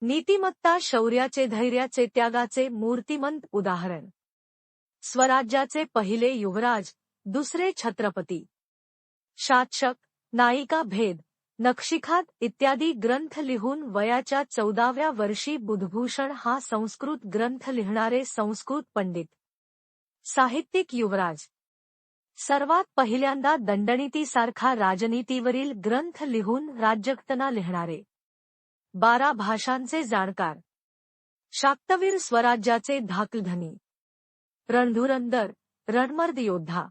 नीतिमत्ता शौर्याचे धैर्याचे त्यागाचे मूर्तिमंत उदाहरण. स्वराज्याचे पहिले युवराज दुसरे छत्रपती. शाक्षक नायिका भेद नक्षिखात इत्यादी ग्रंथ लिहून वयाच्या चौदाव्या वर्षी बुधभूषण हा संस्कृत ग्रंथ लिहिणारे संस्कृत पंडित. साहित्यिक युवराज. सर्वात पहिल्यांदा दंडनीतीसारखा राजनीतीवरील ग्रंथ लिहून राज्यघटना लिहिणारे. बारा भाषांचे जाणकार. शाक्तवीर स्वराज्याचे धाकलधनी. रणधुरंदर रणमर्द योद्धा.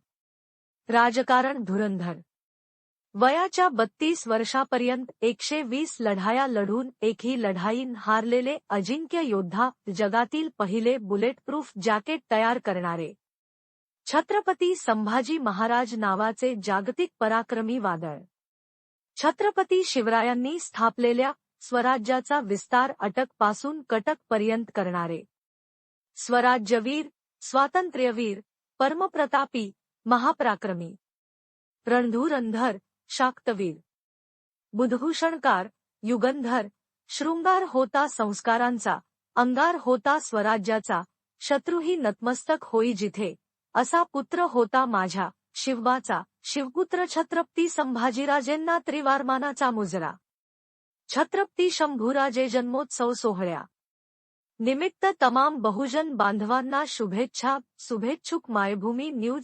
राजकारण धुरंधर. वयाच्या बत्तीस वर्षापर्यंत एकशे वीस लढाया लढून एकही लढाईन हारलेले अजिंक्य योद्धा जगातील पहिले बुलेटप्रूफ जॅकेट तयार करणारे. छत्रपती संभाजी महाराज नावाचे जागतिक पराक्रमी वादळ. छत्रपती शिवरायांनी स्थापलेल्या स्वराज्याचा विस्तार अटकपासून कटकपर्यंत करणारे. स्वराज्यवीर, स्वातंत्र्यवीर, परमप्रतापी, महापराक्रमी. रणधुरंधर, शाक्तवीर. बुधभूषणकार, युगंधर. शृंगार होता संस्कारांचा, अंगार होता स्वराज्याचा. शत्रुही नतमस्तक होई जिथे. असा पुत्र होता माझ्या, शिवबाचा. शिवपुत्र छत्रपती संभाजीराजेंना त्रिवारमानाचा मुजरा. छत्रपती शंभुराजे जन्मोत्सव सोहया निमित्त तमाम बहुजन बांधवांना शुभेच्छा शुभेच्छुक मायभूमी न्यूज़